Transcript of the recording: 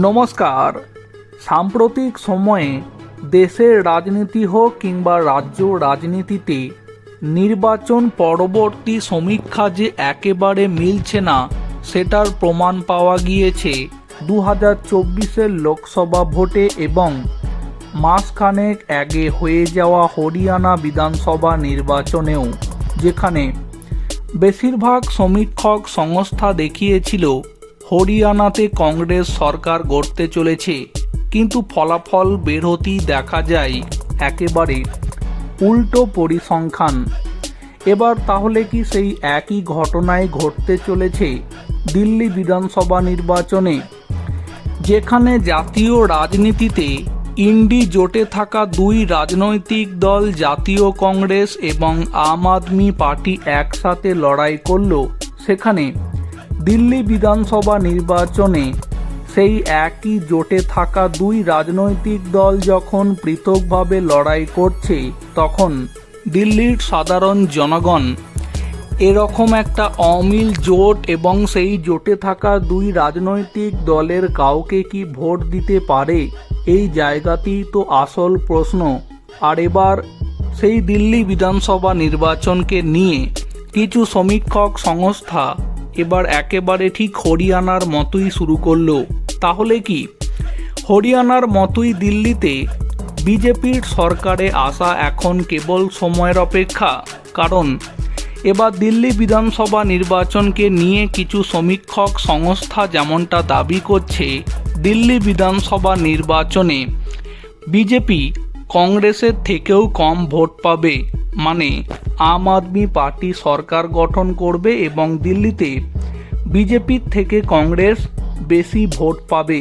নমস্কার। সাম্প্রতিক সময়ে দেশের রাজনীতি হোক কিংবা রাজ্য রাজনীতিতে নির্বাচন পরবর্তী সমীক্ষা যে একেবারে মিলছে না, সেটার প্রমাণ পাওয়া গিয়েছে দু হাজার চব্বিশের লোকসভা ভোটে এবং মাসখানেক আগে হয়ে যাওয়া হরিয়ানা বিধানসভা নির্বাচনেও, যেখানে বেশিরভাগ সমীক্ষক সংস্থা দেখিয়েছিল হরিয়ানাতে কংগ্রেস সরকার গড়তে চলেছে, কিন্তু ফলাফল বের হতেই দেখা যায় একেবারে উল্টো পরিসংখ্যান। এবার তাহলে কি সেই একই ঘটনায় ঘটতে চলেছে দিল্লি বিধানসভা নির্বাচনে, যেখানে জাতীয় রাজনীতিতে ইন্ডি জোটে থাকা দুই রাজনৈতিক দল জাতীয় কংগ্রেস এবং আম আদমি পার্টি একসাথে লড়াই করল সেখানে দিল্লি বিধানসভা নির্বাচনে সেই একই জোটে থাকা দুই রাজনৈতিক দল যখন পৃথকভাবে লড়াই করছে, তখন দিল্লির সাধারণ জনগণ এরকম একটা অমিল জোট এবং সেই জোটে থাকা দুই রাজনৈতিক দলের কাউকে কি ভোট দিতে পারে? এই জায়গাতেই তো আসল প্রশ্ন। আর এবার সেই দিল্লি বিধানসভা নির্বাচনকে নিয়ে কিছু সমীক্ষক সংস্থা এবার একেবারে ঠিক হরিয়ানার মতোই শুরু করল। তাহলে কি? হরিয়ানার মতোই দিল্লিতে বিজেপির সরকারে আসা এখন কেবল সময়ের অপেক্ষা। কারণ এবার দিল্লি বিধানসভা নির্বাচনকে নিয়ে কিছু সমীক্ষক সংস্থা যেমনটা দাবি করছে, দিল্লি বিধানসভা নির্বাচনে বিজেপি কংগ্রেসের থেকেও কম ভোট পাবে। মানে আম আদমি পার্টি সরকার গঠন করবে এবং দিল্লিতে বিজেপির থেকে কংগ্রেস বেশি ভোট পাবে।